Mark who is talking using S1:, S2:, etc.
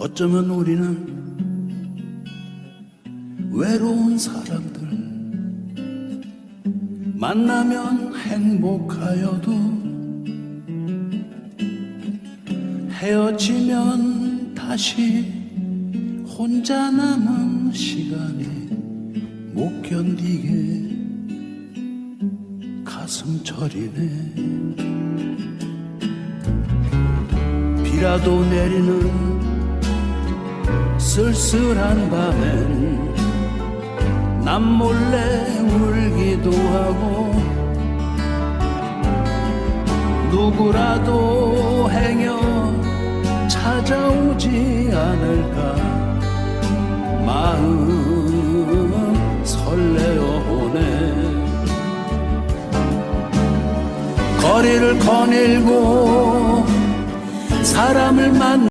S1: 어쩌면 우리는 외로운 사람들 만나면 행복하여도 헤어지면 다시 혼자 남은 시간이 못 견디게 가슴 저리네. 비라도 내리는 쓸쓸한 밤엔 남 몰래 울기도 하고 누구라도 행여 찾아오지 않을까. 마음 설레어 오네 거리를 거닐고 사람을 만